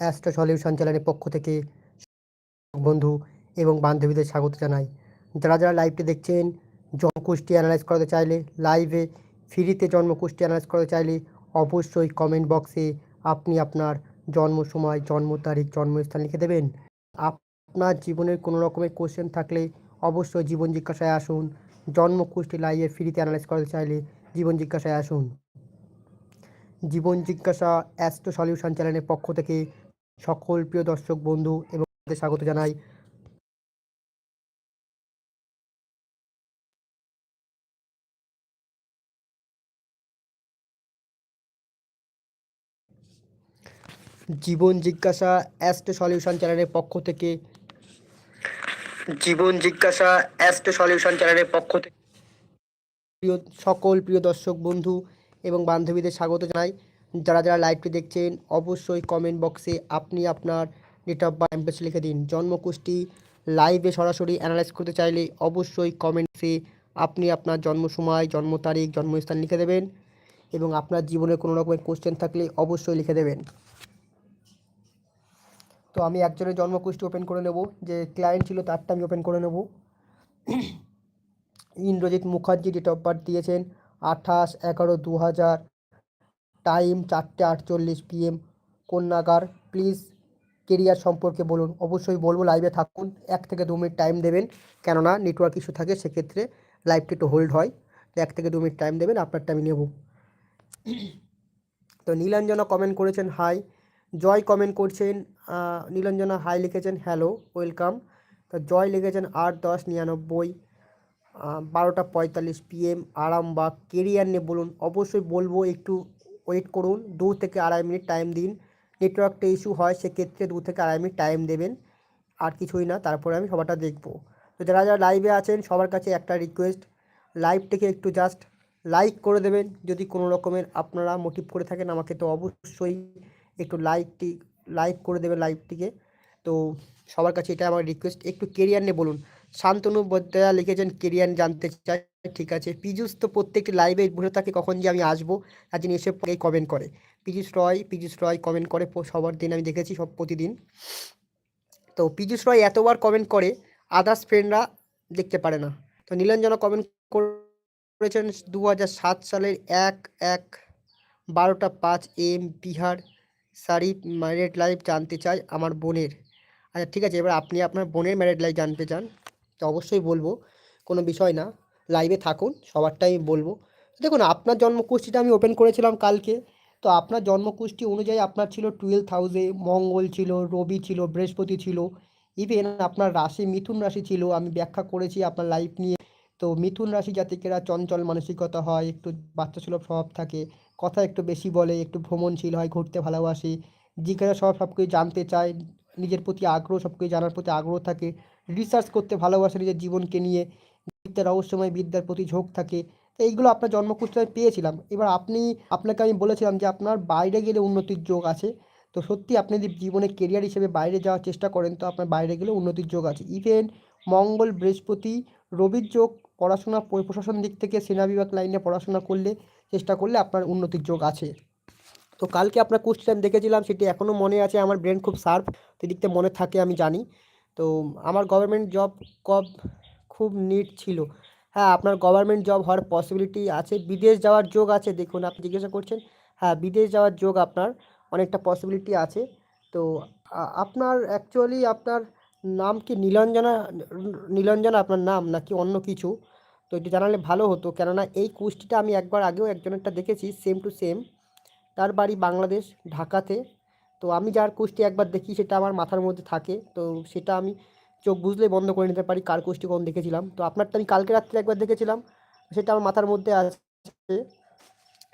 Astro solution চ্যানেলের পক্ষ থেকে বন্ধু এবং বান্ধবীদের স্বাগত জানাই। যারা যারা লাইভটি দেখছেন জন্মকুষ্টি অ্যানালাইজ করতে চাইলে লাইভে ফ্রিতে জন্মকুষ্টি অ্যানালাইজ করতে চাইলে অবশ্যই কমেন্ট বক্সে আপনি আপনার জন্ম সময়, জন্ম তারিখ, জন্মস্থান লিখে দেবেন। আপনার জীবনের কোনো রকমের কোশ্চেন থাকলে অবশ্যই জীবন জিজ্ঞাসায় আসুন। জন্মকুষ্টি লাইভে ফ্রিতে অ্যানালাইজ করতে চাইলে জীবন জিজ্ঞাসায় আসুন। জীবন জিজ্ঞাসা অ্যাস্ট্রো সলিউশন চ্যানেলের পক্ষ থেকে সকল প্রিয় দর্শক, বন্ধু এবং স্বাগত জানাই। জীবন জিজ্ঞাসা অ্যাস্ট্রো সলিউশন চ্যানেলের পক্ষ থেকে। জীবন জিজ্ঞাসা অ্যাস্ট্রো সলিউশন চ্যানেলের পক্ষ থেকে। প্রিয়, সকল প্রিয় দর্শক, বন্ধু এবং বান্ধবীদের স্বাগত জানাই। যারা যারা লাইভটি দেখছেন, অবশ্যই কমেন্ট বক্সে আপনি আপনার ডেট অফ বার্থ লিখে দিন। জন্মকুষ্টি লাইভে সরাসরি অ্যানালাইজ করতে চাইলে অবশ্যই কমেন্টসে আপনি আপনার জন্ম সময়, জন্ম তারিখ, জন্মস্থান লিখে দেবেন এবং আপনার জীবনে কোনো রকমের কোশ্চেন থাকলে অবশ্যই লিখে দেবেন। তো আমি একজনের জন্মকুষ্টি ওপেন করে নেব, যে ক্লায়েন্ট ছিল তারটা আমি ওপেন করে নেব। Indrajit Mukherjee date of birth দিয়েছেন আঠাশ এগারো দু হাজার টাইম চারটে আটচল্লিশ পিএম কন্যাগার প্লিজ কেরিয়ার সম্পর্কে বলুন। অবশ্যই বলব লাইভে থাকুন। এক থেকে দু মিনিট টাইম দেবেন। কেননা নেটওয়ার্ক ইস্যু থাকে, সেক্ষেত্রে লাইভটা একটু হোল্ড হয়। তো এক থেকে দু মিনিট টাইম দেবেন আপনারটা আমি নেব। তো নীলাঞ্জনা কমেন্ট করেছেন হাই জয় কমেন্ট করছেন নীলাঞ্জনা হাই লিখেছেন হ্যালো ওয়েলকাম তো জয় লিখেছেন, আট দশ নিরানব্বই বারোটা পঁয়তাল্লিশ পিএম, আরামবাগ। কেরিয়ার নিয়ে বলুন। অবশ্যই বলব, একটু ওয়েট করুন। দু থেকে আড়াই মিনিট টাইম দিন। নেটওয়ার্কটা ইস্যু হয়, সেক্ষেত্রে দু থেকে আড়াই মিনিট টাইম দেবেন। আর কিছুই না, তারপরে আমি সবারটা দেখব। তো যারা যারা লাইভে আছেন, সবার কাছে একটা রিকোয়েস্ট লাইভটিকে একটু জাস্ট লাইক করে দেবেন। যদি কোনো রকমের আপনারা মোটিভ করে থাকেন আমাকে, তো অবশ্যই একটু লাইকটি লাইক করে দেবেন লাইভটিকে তো সবার কাছে এটা আমার রিকোয়েস্ট একটু কেরিয়ার নিয়ে বলুন। শান্তনু বদ্যা লিখেছেন কেরিয়ার জানতে চাই। ঠিক আছে। পীযুষ তো প্রত্যেকটি লাইভে বসে থাকে, কখন যে আমি আসব? তার জন্য এসে কমেন্ট করে। পীযুষ রয় পীযুষ রয় কমেন্ট করে সবার দিন আমি দেখেছি সব প্রতিদিন। তো পীযুষ রয় এতবার কমেন্ট করে আদার্স ফ্রেন্ডরা দেখতে পারে না। তো নীলাঞ্জনা কমেন্ট করেছেন দু সাত সালের এক এক, বারোটা পাঁচ এম বিহার সারি ম্যারেড লাইফ জানতে চাই আমার বোনের। আচ্ছা ঠিক আছে, এবার আপনি আপনার বোনের ম্যারেড লাইফ জানতে চান, তো অবশ্যই বলব, কোনো বিষয় না। লাইভে থাকুন সবারটাই বলব। দেখুন, আপনার জন্মকুষ্ঠিটা আমি ওপেন করেছিলাম কালকে। তো আপনার জন্মকুষ্ঠি অনুযায়ী আপনার ছিল টুয়েলভ হাউসে মঙ্গল ছিল, রবি ছিল, বৃহস্পতি ছিল। ইভেন আপনার রাশি মিথুন রাশি ছিল, আমি ব্যাখ্যা করেছি আপনার লাইফ নিয়ে। তো মিথুন রাশি জাতিকেরা চঞ্চল মানসিকতা হয়, একটু বাচ্চা সুলভ স্বভাব থাকে, কথা একটু বেশি বলে, একটু ভ্রমণশীল হয়, ঘুরতে ভালোবাসে। জিজ্ঞাসা সব সব কিছু জানতে চায়, নিজের প্রতি আগ্রহ সব কিছু জানার প্রতি আগ্রহ থাকে। রিসার্চ করতে ভালোবাসে নিজের জীবনকে নিয়ে। বিদ্যার রহস্যময় বিদ্যার প্রতি ঝোঁক থাকে। তো এইগুলো আপনার জন্মকুষ্ঠে পেয়েছিলাম। এবার আপনি, আপনাকে আমি বলেছিলাম যে আপনার বাইরে গেলে উন্নতির যোগ আছে। তো সত্যি আপনি যদি জীবনে কেরিয়ার হিসেবে বাইরে যাওয়ার চেষ্টা করেন, তো আপনার বাইরে গেলে উন্নতির যোগ আছে। ইভেন মঙ্গল, বৃহস্পতি, রবির যোগ পড়াশোনা, প্রশাসন দিক থেকে সেনা বিভাগ লাইনে পড়াশোনা করলে, চেষ্টা করলে আপনার উন্নতির যোগ আছে। তো কালকে আপনার কোশ্চেন দেখেছিলাম, সেটি এখনও মনে আছে, আমার ব্রেন খুব শার্প সেদিকতে মনে থাকে, আমি জানি। তো আমার গভর্নমেন্ট জব কব খুব নিট ছিল। হ্যাঁ আপনার গভর্নমেন্ট জব হওয়ার পসিবিলিটি আছে। বিদেশ যাওয়ার যোগ আছে, দেখুন আপনি জিজ্ঞাসা করছেন। হ্যাঁ বিদেশ যাওয়ার যোগ আপনার অনেকটা পসিবিলিটি আছে। তো আপনার অ্যাকচুয়ালি আপনার নাম কি নীলঞ্জনা নীলঞ্জনা আপনার নাম নাকি অন্য কিছু? তো এটি জানালে ভালো হতো। কেননা এই কুষ্টিটা আমি একবার আগেও একজনেরটা দেখেছি সেম টু সেম তার বাড়ি বাংলাদেশ, ঢাকাতে। তো আমি যার কুষ্টি একবার দেখি, সেটা আমার মাথার মধ্যে থাকে। তো সেটা আমি চোখ বুঝলে বন্ধ করে নিতে পারি, কার কুষ্টি কোন দেখেছিলাম। তো আপনারটা আমি কালকে রাত্রে একবার দেখেছিলাম, সেটা আমার মাথার মধ্যে আছে।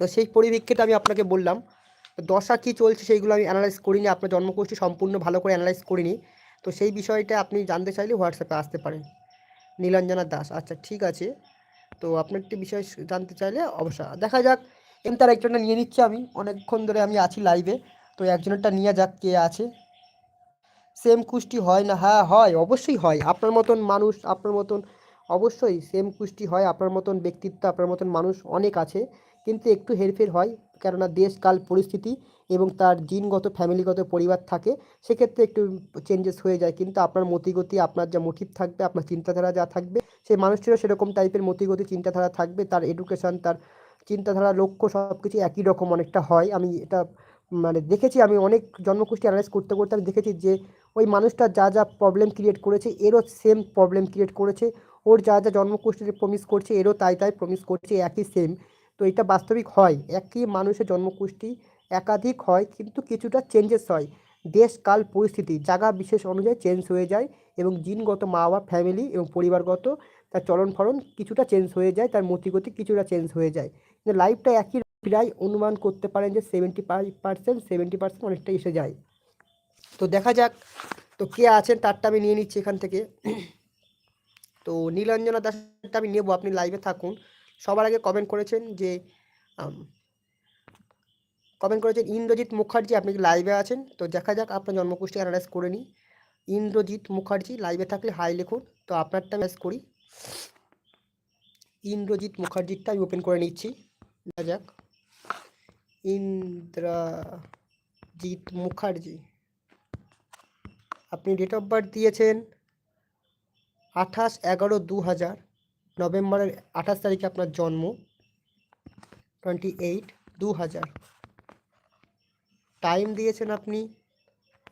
তো সেই পরিপ্রেক্ষিতে আমি আপনাকে বললাম, দশা কী চলছে সেইগুলো আমি অ্যানালাইজ করিনি, আপনার জন্মকুষ্টি সম্পূর্ণ ভালো করে অ্যানালাইজ করিনি। তো সেই বিষয়টা আপনি জানতে চাইলে হোয়াটসঅ্যাপে আসতে পারেন। নীলাঞ্জনা দাস আচ্ছা ঠিক আছে। তো আপনার একটি বিষয় জানতে চাইলে অবশ্যই, দেখা যাক এম তার একজনটা নিয়ে নিচ্ছি আমি, অনেকক্ষণ ধরে আমি আছি লাইভে তো একজনেরটা নিয়ে যাক কে আছে। সেম কুষ্টি হয় না? হ্যাঁ হয়, অবশ্যই হয়। আপনার মতন মানুষ, আপনার মতন, অবশ্যই সেম কুষ্টি হয়। আপনার মতন ব্যক্তিত্ব, আপনার মতন মানুষ অনেক আছে, কিন্তু একটু হেরফের হয়, কেননা দেশকাল পরিস্থিতি এবং তার জিনগত ফ্যামিলিগত পরিবার থাকে, সেক্ষেত্রে একটু চেঞ্জেস হয়ে যায়। কিন্তু আপনার মতিগতি, আপনার যা মোটিভ থাকবে, আপনার চিন্তাধারা যা থাকবে, সেই মানুষটিরও সেরকম টাইপের মতিগতি, চিন্তাধারা থাকবে, তার এডুকেশান তার চিন্তাধারা, লক্ষ্য সব কিছু একই রকম অনেকটা হয়। আমি এটা মানে দেখেছি, আমি অনেক জন্মকুষ্টি অ্যানালাইজ করতে করতে আমি দেখেছি যে ওই মানুষটা যা যা প্রবলেম ক্রিয়েট করেছে, এরও সেম প্রবলেম ক্রিয়েট করেছে। ওর যা যা জন্মকুষ্ঠিতে প্রমিস করছে, এরও তাই তাই প্রমিস করছে, একই সেম তো এটা বাস্তবিক হয়, একই মানুষের জন্মকুষ্ঠি একাধিক হয়, কিন্তু কিছুটা চেঞ্জেস হয়। দেশ, কাল, পরিস্থিতি, জায়গা বিশেষ অনুযায়ী চেঞ্জ হয়ে যায় এবং জিনগত মা বাবা ফ্যামিলি এবং পরিবারগত তার চলন ফলন কিছুটা চেঞ্জ হয়ে যায়, তার মতিগতি কিছুটা চেঞ্জ হয়ে যায়। কিন্তু লাইফটা একই, প্রায় অনুমান করতে পারেন যে seventy five percent seventy percent অনেকটা এসে যায়। তো দেখা যাক। তো কে আছেন তারটা আমি নিয়ে নিচ্ছি এখান থেকে। তো নীলাঞ্জনা দাসটা আমি নেব, আপনি লাইভে থাকুন। সবার আগে কমেন্ট করেছেন যে কমেন্ট করেছেন ইন্দ্রজিৎ মুখার্জি, আপনি কি লাইভে আছেন? তো দেখা যাক, আপনার জন্মকুষ্টি অ্যানালাইজ করে নিই। ইন্দ্রজিৎ মুখার্জি লাইভে থাকলে হাই লিখুন। তো আপনারটা ম্যাচ করি। ইন্দ্রজিৎ মুখার্জিরটা আমি ওপেন করে নিচ্ছি। দেখা যাক। ইন্দ্রজিৎ মুখার্জি। আপনি ডেট অফ বার্থ দিয়েছেন আঠাশ এগারো দু হাজার, নভেম্বরের আঠাশ তারিখে আপনার জন্ম টোয়েন্টি এইট দু হাজার। টাইম দিয়েছেন আপনি,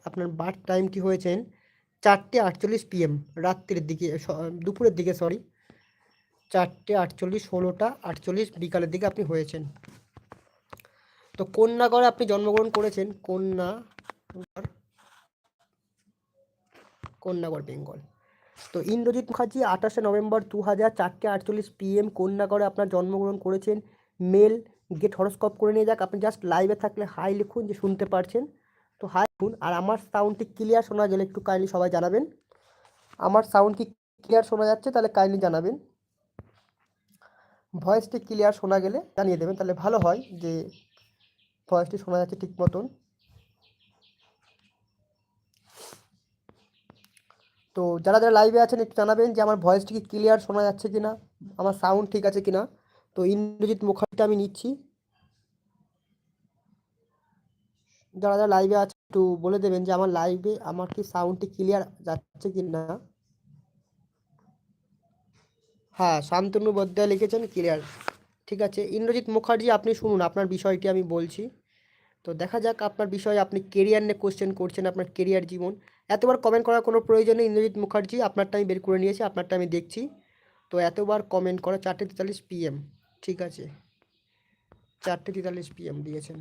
আপনার বার্থ টাইমটি হয়েছেন? চারটে আটচল্লিশ পিএম রাত্রির দিকে দুপুরের দিকে সরি চারটে আটচল্লিশ, ষোলোটা আটচল্লিশ বিকালের দিকে আপনি হয়েছেন। তো কন্যাগড়ে আপনি জন্মগ্রহণ করেছেন? কন্যা কন্যাগড় বেঙ্গল। তো ইন্দ্রজিৎ মুখার্জি আঠাশে নভেম্বর দু হাজার চারটে আটচল্লিশ পিএম কন্যাগড়ে আপনার জন্মগ্রহণ করেছেন। মেল গেট হরস্কোপ করে নিয়ে যাক। আপনি জাস্ট লাইভে থাকলে হাই লিখুন, যে শুনতে পারছেন। তো হাই লিখুন। আর আমার সাউন্ডটি ক্লিয়ার শোনা গেলে একটু কাইন্ডলি সবাই জানাবেন। আমার সাউন্ড কি ক্লিয়ার শোনা যাচ্ছে, তাহলে কাইন্ডলি জানাবেন। ভয়েসটি ক্লিয়ার শোনা গেলে জানিয়ে দেবেন, তাহলে ভালো হয় যে ভয়েসটি শোনা যাচ্ছে ঠিক মতন। তো যারা যারা লাইভে আছেন, একটু জানাবেন যে আমার ভয়েসটি কি ক্লিয়ার শোনা যাচ্ছে কি না আমার সাউন্ড ঠিক আছে কি না তো ইন্দ্রজিৎ মুখার্জিটা আমি নিচ্ছি। যারা যারা লাইভে আছে একটু বলে দেবেন যে আমার লাইভে আমার কি সাউন্ডটি ক্লিয়ার যাচ্ছে কি না হ্যাঁ শান্তনু বদ্যায় লিখেছেন ক্লিয়ার ঠিক আছে, ইন্দ্রজিৎ মুখার্জি, আপনি শুনুন, আপনার বিষয়টি আমি বলছি। তো দেখা যাক আপনার বিষয়ে আপনি কেরিয়ার নিয়ে কোশ্চেন করছেন আপনার কেরিয়ার জীবন। এতবার কমেন্ট করার কোনো প্রয়োজন নেই ইন্দ্রজিৎ মুখার্জি আপনারটা আমি বের করে নিয়েছি আপনারটা আমি দেখছি। তো এতবার কমেন্ট করা, চারটে তেতাল্লিশ পিএম ঠিক আছে? চারটে তেতাল্লিশ পিএম দিয়েছেন।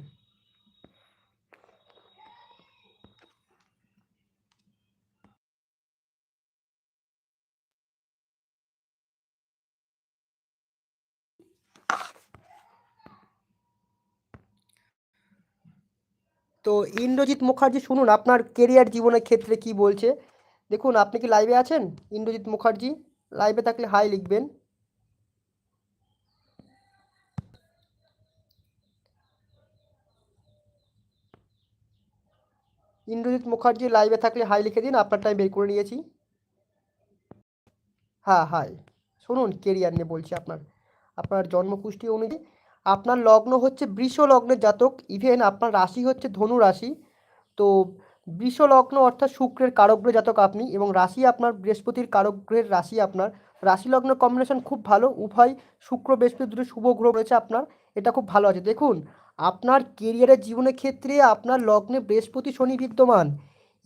তো ইন্দ্রজিৎ মুখার্জি শুনুন, আপনার কেরিয়ার জীবনের ক্ষেত্রে কি বলছে? দেখুন, আপনি কি লাইভে আছেন? ইন্দ্রজিৎ মুখার্জি লাইভে থাকলে হাই লিখবেন। ইন্দ্রজিৎ মুখার্জি লাইভে থাকলে হাই লিখে দিন আপনার টাইম বের করে নিয়েছি। হ্যাঁ হাই শুনুন কেরিয়ার নিয়ে বলছি আপনার। আপনার জন্মপুষ্টি অনুযায়ী আপনার লগ্ন হচ্ছে বৃষ লগ্নের জাতক ইভেন আপনার রাশি হচ্ছে ধনু রাশি। তো বৃষ লগ্ন অর্থাৎ শুক্রের কারগ্রহ জাতক আপনি এবং রাশি আপনার বৃহস্পতির কারগ্রহের রাশি আপনার। রাশি লগ্ন কম্বিনেশন খুব ভালো, উভয় শুক্র, বৃহস্পতি দুটো শুভ গ্রহ রয়েছে আপনার, এটা খুব ভালো আছে। দেখুন, আপনার কেরিয়ারের জীবনের ক্ষেত্রে আপনার লগ্নে বৃহস্পতি শনি বিদ্যমান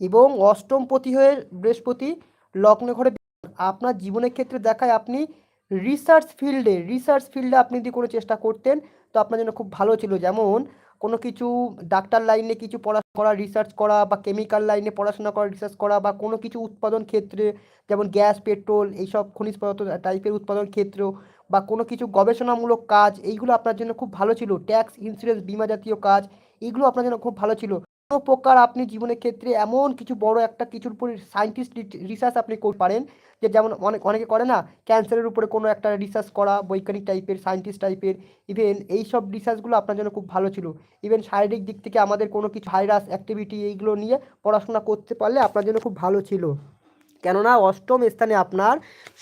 এবং অষ্টমপতি হয়ে বৃহস্পতি লগ্নে ঘরে আপনার জীবনের ক্ষেত্রে দেখায় আপনি রিসার্চ ফিল্ডে রিসার্চ ফিল্ডে আপনি যদি কোনো চেষ্টা করতেন, তো আপনার জন্য খুব ভালো ছিল। যেমন, কোনো কিছু ডাক্তার লাইনে কিছু পড়াশোনা করা রিসার্চ করা বা কেমিক্যাল লাইনে পড়াশোনা করা রিসার্চ করা বা কোনো কিছু উৎপাদন ক্ষেত্রে, যেমন গ্যাস পেট্রোল এইসব খনিজ পদার্থ টাইপের উৎপাদন ক্ষেত্র বা কোনো কিছু গবেষণামূলক কাজ, এইগুলো আপনার জন্য খুব ভালো ছিল। ট্যাক্স ইন্স্যুরেন্স বিমা জাতীয় কাজ, এইগুলো আপনার জন্য খুব ভালো ছিল। প্রকার আপনি জীবনের ক্ষেত্রে এমন কিছু বড় একটা কিছুর উপরে সায়েন্টিস্ট রিসার্চ আপনি করতে পারেন। যে যেমন অনেক, অনেকে করে না ক্যান্সারের উপরে কোনো একটা রিসার্চ করা, বৈজ্ঞানিক টাইপের সায়েন্টিস্ট টাইপের ইভেন এই সব রিসার্চগুলো আপনার জন্য খুব ভালো ছিল। ইভেন শারীরিক দিক থেকে আমাদের কোনো কিছু ভাইরাস অ্যাক্টিভিটি এইগুলো নিয়ে পড়াশোনা করতে পারলে আপনার জন্য খুব ভালো ছিল। কেননা অষ্টম স্থানে আপনার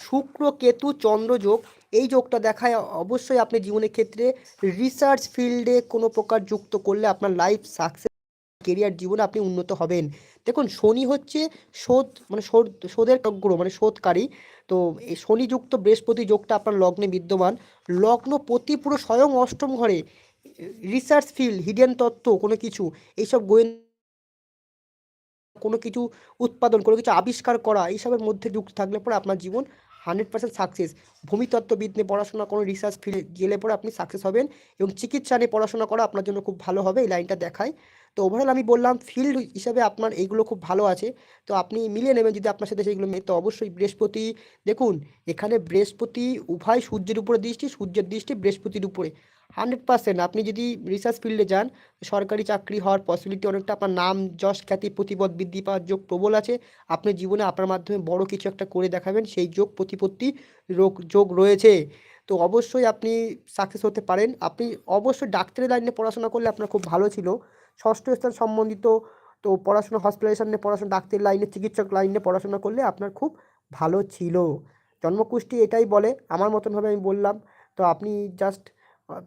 শুক্র, কেতু চন্দ্রযোগ এই যোগটা দেখায় অবশ্যই আপনি জীবনের ক্ষেত্রে রিসার্চ ফিল্ডে কোনো প্রকার যুক্ত করলে আপনার লাইফ সাকসেস কেরিয়ার জীবনে আপনি উন্নত হবেন। দেখুন, শনি হচ্ছে শোধ মানে শোধ, শোধের গ্রহ মানে শোধকারী। তো এই শনিযুক্ত বৃহস্পতি যোগটা আপনার লগ্নে বিদ্যমান। লগ্ন প্রতি পুরো স্বয়ং অষ্টম ঘরে রিসার্চ ফিল্ড হিডেন তত্ত্ব, কোনো কিছু, এইসব গোয়েন্দা, কোনো কিছু উৎপাদন, কোনো কিছু আবিষ্কার করা, এইসবের মধ্যে যুক্ত থাকলে পরে আপনার জীবন হান্ড্রেড পার্সেন্ট সাকসেস ভূমিতত্ত্ববিদ নিয়ে পড়াশোনা কোনো রিসার্চ ফিল্ডে গেলে পরে আপনি সাকসেস হবেন এবং চিকিৎসা নিয়ে পড়াশোনা করা আপনার জন্য খুব ভালো হবে, এই লাইনটা দেখায়। তো ওভারঅল আমি বললাম ফিল্ড হিসাবে আপনার এইগুলো খুব ভালো আছে। তো আপনি মিলিয়ে নেবেন যদি আপনার সাথে সেইগুলো মেয়ে তো অবশ্যই বৃহস্পতি, দেখুন, এখানে বৃহস্পতি উভয় সূর্যের উপরে দৃষ্টি, সূর্যের দৃষ্টি বৃহস্পতির উপরে। হান্ড্রেড পার্সেন্ট আপনি যদি রিসার্চ ফিল্ডে যান, সরকারি চাকরি হওয়ার পসিবিলিটি অনেকটা আপনার নাম, যশ, খ্যাতি, প্রতিপদ, বৃদ্ধি পাওয়ার যোগ প্রবল আছে। আপনি জীবনে আপনার মাধ্যমে বড় কিছু একটা করে দেখাবেন, সেই যোগ প্রতিপত্তি রোগ, যোগ রয়েছে। তো অবশ্যই আপনি সাকসেস হতে পারেন। আপনি অবশ্যই ডাক্তারি লাইনে পড়াশোনা করলে আপনার খুব ভালো ছিল। ষষ্ঠ স্থান সম্বন্ধিত, তো পড়াশোনা হসপিটালাইজেশন নিয়ে পড়াশোনা ডাক্তারি লাইনে চিকিৎসক লাইনে পড়াশোনা করলে আপনার খুব ভালো ছিল। জন্মকুষ্টি এটাই বলে, আমার মতনভাবে আমি বললাম। তো আপনি জাস্ট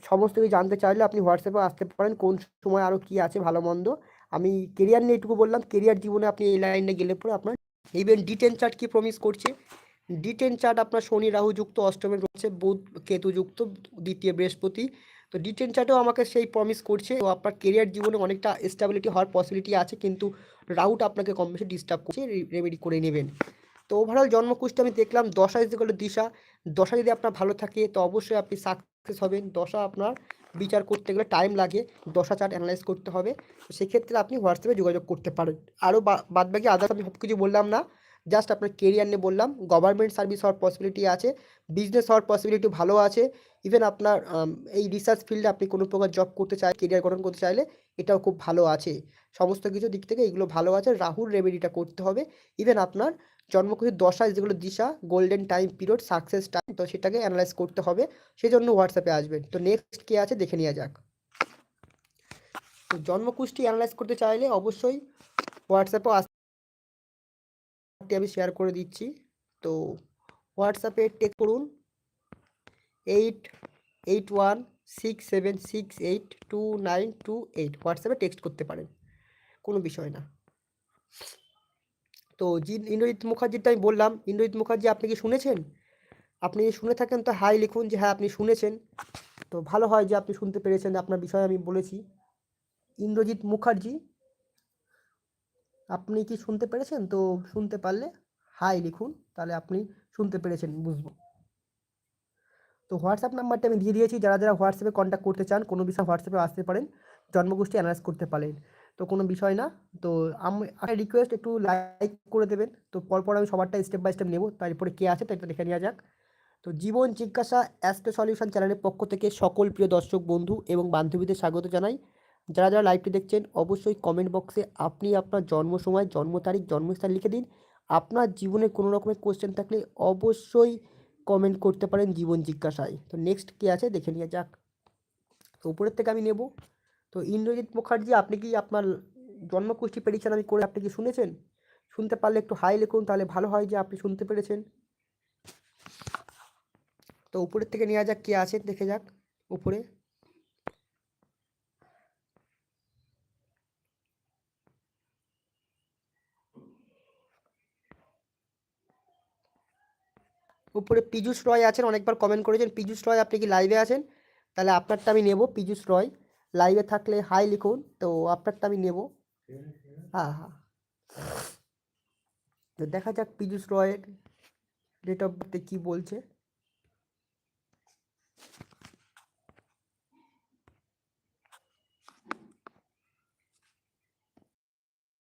সমস্ত কিছু জানতে চাইলে আপনি হোয়াটসঅ্যাপে আসতে পারেন, কোন সময় আরও কী আছে ভালো মন্দ। আমি কেরিয়ার নিয়ে এটুকু বললাম কেরিয়ার জীবনে আপনি এই লাইনে গেলে পরে আপনার ইভেন ডিটেন চার্ট কি প্রমিস করছে? ডিটেন চার্ট আপনার শনি, রাহু যুক্ত, অষ্টমে রয়েছে, বুধ, কেতু যুক্ত, দ্বিতীয় বৃহস্পতি তো ডিটেন চার্টেও আমাকে সেই প্রমিস করছে। তো আপনার কেরিয়ার জীবনে অনেকটা স্টেবিলিটি হওয়ার পসিবিলিটি আছে, কিন্তু রাউট আপনাকে কম বেশি ডিস্টার্ব করছে রেমেডি করে নেবেন। তো ওভারঅল জন্মকুষ্টি আমি দেখলাম দশা যদি করলে দিশা। দশা যদি আপনার ভালো থাকে, তো অবশ্যই আপনি সাকসেস হবেন। দশা আপনার বিচার করতে গেলে টাইম লাগে, দশা চার্ট অ্যানালাইজ করতে হবে। তো সেক্ষেত্রে আপনি হোয়াটসঅ্যাপে যোগাযোগ করতে পারেন। আরও বাদ বাকি আদার্স আমি সব কিছু বললাম না। জাস্ট আপনার কেরিয়ার নিয়ে বললাম গভর্নমেন্ট সার্ভিস হওয়ার পসিবিলিটি আছে বিজনেস হওয়ার পসিবিলিটি ভালো আছে ইভেন আপনার এই রিসার্চ ফিল্ডে আপনি কোনো প্রকার জব করতে চাই কেরিয়ার গঠন করতে চাইলে এটাও খুব ভালো আছে। সমস্ত কিছু দিক থেকে এগুলো ভালো আছে রাহুল রেমেডিটা করতে হবে। ইভেন আপনার জন্মকুশির দশায় যেগুলো দিশা golden time period success time তো সেটাকে অ্যানালাইজ করতে হবে। সেই জন্য হোয়াটসঅ্যাপে আসবেন। তো নেক্সট কে আছে দেখে নেওয়া যাক। জন্মকুষ্টি অ্যানালাইজ করতে চাইলে অবশ্যই হোয়াটসঅ্যাপে আস আমি শেয়ার করে দিচ্ছি। তো হোয়াটসঅ্যাপে টেক করুন। Eight eight one six seven six eight two nine two eight হোয়াটসঅ্যাপে টেক্সট করতে পারেন। কোনো বিষয় না। তো জি, ইন্দ্রজিৎ মুখার্জিটা আমি বললাম। ইন্দ্রজিৎ মুখার্জি, আপনি কি শুনেছেন? আপনি শুনে থাকেন তো হাই লিখুন যে হ্যাঁ আপনি শুনেছেন। তো ভালো হয় যে আপনি শুনতে পেরেছেন। আপনার বিষয়ে আমি বলেছি। ইন্দ্রজিৎ মুখার্জি আপনি কি শুনতে পেরেছেন? তো শুনতে পারলে হাই লিখুন, তাহলে আপনি শুনতে পেরেছেন, বুঝব। তো হোয়াটসঅ্যাপ নাম্বারটা আমি দিয়ে দিয়েছি, যারা যারা হোয়াটসঅ্যাপে কন্ট্যাক্ট করতে চান, কোনো বিষয় হোয়াটসঅ্যাপে আসতে পারেন, জন্মগোষ্ঠী অ্যানালাইজ করতে পারেন। তো কোনো বিষয় না, তো আমি রিকোয়েস্ট একটু লাইক করে দেবেন, তো পরপর আমি সবারটা স্টেপ বাই স্টেপ নেব, তারপরে কে আছে তাই দেখে নেওয়া যাক। তো জীবন জিজ্ঞাসা অ্যাস্ট্রো সলিউশন চ্যানেলের পক্ষ থেকে সকল প্রিয় দর্শক, বন্ধু এবং বান্ধবীদের স্বাগত জানাই। যারা যারা লাইভটি দেখছেন, অবশ্যই কমেন্ট বক্সে আপনি আপনার জন্ম সময়, জন্ম তারিখ, জন্মস্থান লিখে দিন। আপনার জীবনে কোনো রকমের কোশ্চেন থাকলে অবশ্যই কমেন্ট করতে পারেন জীবন জিজ্ঞাসায়। তো নেক্সট কী আছে দেখে নিয়ে যাক। তো উপরের থেকে আমি নেব। তো ইন্দ্রজিৎ মুখার্জি, আপনি কি আপনার জন্মকুষ্ঠী প্রেডিকশন আমি করে আপনি কি শুনেছেন? শুনতে পারলে একটু হাই লিখুন, তাহলে ভালো হয় যে আপনি শুনতে পেরেছেন। তো উপরের থেকে নেওয়া যাক কে আছে, দেখে যাক উপরে। উপরে পীযুষ রয় আছেন, অনেকবার কমেন্ট করেছেন, পীযুষ রয় আপনি কি লাইভে আছেন? তাহলে আপনারটা আমি নেব, পীযুষ রয়। লাইভে থাকলে হাই লিখুন, তো আপনারটা আমি নেব। হ্যাঁ হ্যাঁ তো দেখা যাক পীযুষ রয়ের ডেট অফ বার্থে কী বলছে।